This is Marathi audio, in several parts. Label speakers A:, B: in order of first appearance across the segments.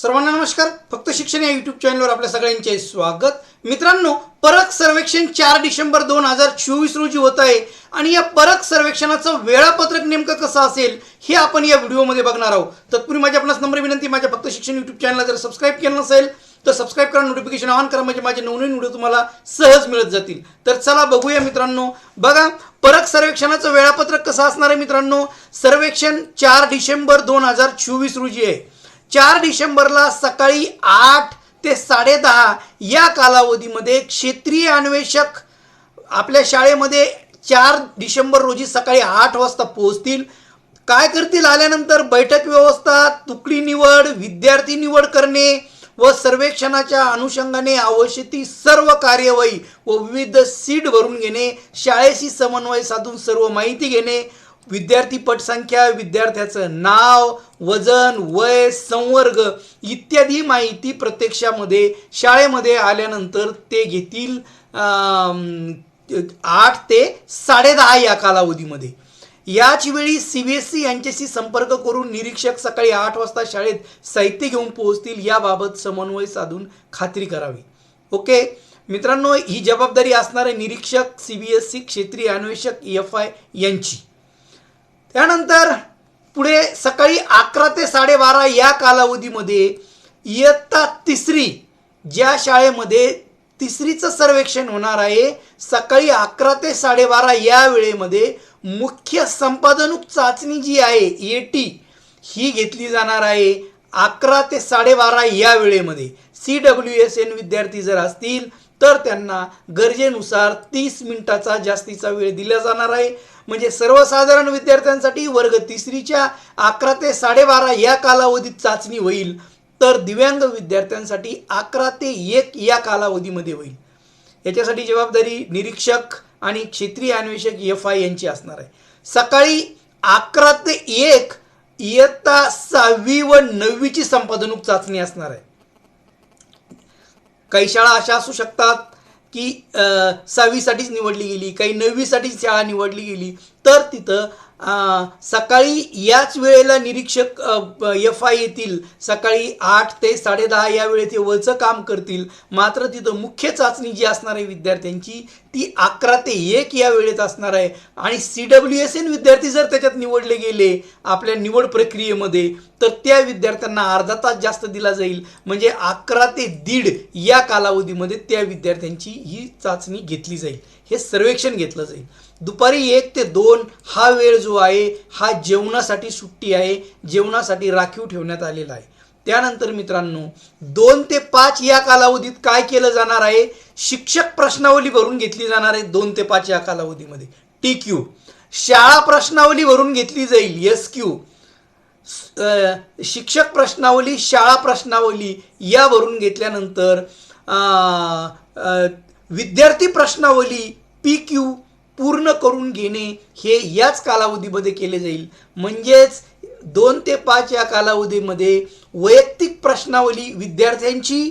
A: सर्वांना नमस्कार. फक्त शिक्षण या युट्यूब चॅनलवर आपल्या सगळ्यांचे स्वागत. मित्रांनो परक सर्वेक्षण चार डिसेंबर दोन हजार चोवीस रोजी होत आहे. आणि या परक सर्वेक्षणाचं वेळापत्रक नेमकं कसं असेल हे आपण या व्हिडिओमध्ये बघणार आहोत. तत्पूर्वी माझ्या आपणास नंबर विनंती माझ्या फक्त शिक्षण युट्यूब चॅनलला जर सबस्क्राईब केलं नसेल तर सबस्क्राईब करा नोटिफिकेशन ऑन करा म्हणजे माझे नवनवीन व्हिडिओ तुम्हाला सहज मिळत जातील. तर चला बघूया मित्रांनो. बघा परक सर्वेक्षणाचं वेळापत्रक कसं असणार आहे मित्रांनो? सर्वेक्षण चार डिसेंबर दोन हजार चोवीस रोजी आहे. चार डिसेंबरला सकाळी आठ ते साडेदहा या कालावधीमध्ये क्षेत्रीय अन्वेषक आपल्या शाळेमध्ये चार डिसेंबर रोजी सकाळी आठ वाजता पोहोचतील. काय करतील? आल्यानंतर बैठक व्यवस्था तुकडी निवड विद्यार्थी निवड करणे व सर्वेक्षणाच्या अनुषंगाने आवश्यक ती सर्व कार्यवाही व विविध सीट भरून घेणे शाळेशी समन्वय साधून सर्व माहिती घेणे विद्यार्थी पटसंख्या विद्यार्थ्याचं नाव वजन वय संवर्ग इत्यादी माहिती प्रत्यक्षामध्ये शाळेमध्ये आल्यानंतर ते घेतील आठ ते साडेदहा या कालावधीमध्ये. याच वेळी सी बी एस सी यांच्याशी संपर्क करून निरीक्षक सकाळी आठ वाजता शाळेत साहित्य घेऊन पोहोचतील याबाबत समन्वय साधून खात्री करावी. ओके? मित्रांनो ही जबाबदारी असणारे निरीक्षक सी बी एस सी क्षेत्रीय अन्वेषक एफ आय यांची. त्यानंतर पुढे सकाळी अकरा ते साडेबारा या कालावधीमध्ये इयत्ता तिसरी ज्या शाळेमध्ये तिसरीचं सर्वेक्षण होणार आहे सकाळी अकरा ते साडेबारा या वेळेमध्ये मुख्य संपादनूक चाचणी जी आहे ए टी ही घेतली जाणार आहे अकरा ते साडेबारा या वेळेमध्ये. सी डब्ल्यू एस एन विद्यार्थी जर असतील तर त्यांना गरजेनुसार तीस मिनिटाचा जास्तीचा वेळ दिला जाणार आहे. म्हणजे सर्वसाधारण विद्यार्थ्यांसाठी वर्ग तिसरीच्या अकरा ते साडेबारा या कालावधीत चाचणी होईल. तर दिव्यांग विद्यार्थ्यांसाठी अकरा ते एक या कालावधीमध्ये होईल. याच्यासाठी जबाबदारी निरीक्षक आणि क्षेत्रीय अन्वेषक एफ आय यांची असणार आहे. सकाळी अकरा ते एक इयत्ता सहावी व नववीची संपादनूक चाचणी असणार आहे. काही शाळा अशा असू शकतात की सहावीसाठीच निवडली गेली काही नववीसाठीच शाळा निवडली गेली तर तिथं सकाळी याच वेळेला निरीक्षक एफ आय येतील. सकाळी आठ ते साडेदहा या वेळेत ते काम करतील. मात्र तिथं मुख्य चाचणी जी असणार आहे विद्यार्थ्यांची ती अकरा ते एक या वेळेत असणार आहे. आणि सी डब्ल्यू एस एन विद्यार्थी जर त्याच्यात निवडले गेले आपल्या निवड प्रक्रियेमध्ये तर त्या विद्यार्थ्यांना अर्धा तास जास्त दिला जाईल. म्हणजे अकरा ते दीड या कालावधीमध्ये त्या विद्यार्थ्यांची ही चाचणी घेतली जाईल. हे सर्वेक्षण घेतलं जाईल. दुपारी एक ते दोन हा वेळ जो आहे हा जेवणासाठी सुट्टी आहे जेवणासाठी राखीव ठेवण्यात आलेला आहे. त्यानंतर मित्रांनो दोन ते पाच या कालावधीत काय केलं जाणार आहे? शिक्षक प्रश्नावली भरून घेतली जाणार आहे दोन ते पाच या कालावधीमध्ये. टी क्यू शाळा प्रश्नावली भरून घेतली जाईल एस क्यू शिक्षक प्रश्नावली शाळा प्रश्नावली या भरून घेतल्यानंतर विद्यार्थी प्रश्नावली पी क्यू पूर्ण करून घेणे हे याच कालावधीमध्ये केले जाईल. म्हणजेच दोन ते पाच या कालावधीमध्ये वैयक्तिक प्रश्नावली विद्यार्थ्यांची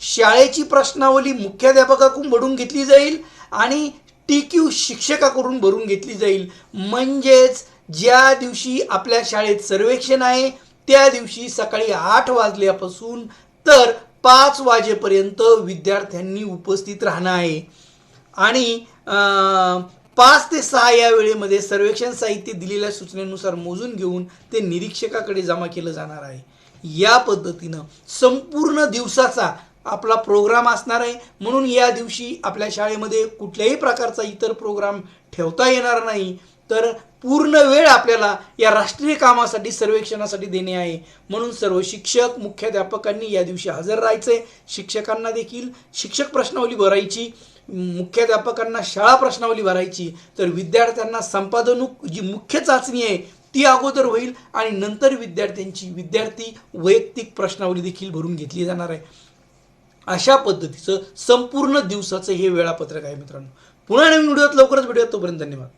A: शाळेची प्रश्नावली मुख्याध्यापकाकडून भरून घेतली जाईल आणि टी क्यू शिक्षकाकडून भरून घेतली जाईल. म्हणजेच ज्या दिवशी आपल्या शाळेत सर्वेक्षण आहे त्या दिवशी सकाळी आठ वाजल्यापासून तर पाच वाजेपर्यंत विद्यार्थ्यांनी उपस्थित राहणं आहे. आणि पाच ते सहा या वेळेमध्ये सर्वेक्षण साहित्य दिलेल्या सूचनेनुसार मोजून घेऊन ते निरीक्षकाकडे जमा केलं जाणार आहे. या पद्धतीनं संपूर्ण दिवसाचा आपला प्रोग्राम असणार आहे. म्हणून या दिवशी आपल्या शाळेमध्ये कुठल्याही प्रकारचा इतर प्रोग्राम ठेवता येणार नाही. तर पूर्ण वेळ आपल्याला या राष्ट्रीय कामासाठी सर्वेक्षणासाठी देणे आहे. म्हणून सर्व शिक्षक मुख्याध्यापकांनी या दिवशी हजर राहायचे. शिक्षकांना देखील शिक्षक प्रश्नावली भरायची. मुख्याध्यापकांना शाळा प्रश्नावली भरायची. तर विद्यार्थ्यांना संपादनूक जी मुख्य चाचणी आहे ती अगोदर होईल आणि नंतर विद्यार्थ्यांची विद्यार्थी वैयक्तिक प्रश्नावली देखील भरून घेतली जाणार आहे. अशा पद्धतीचं संपूर्ण दिवसाचं हे वेळापत्रक आहे मित्रांनो. पुन्हा नवीन व्हिडिओत लवकरच भेटूयात. तोपर्यंत धन्यवाद.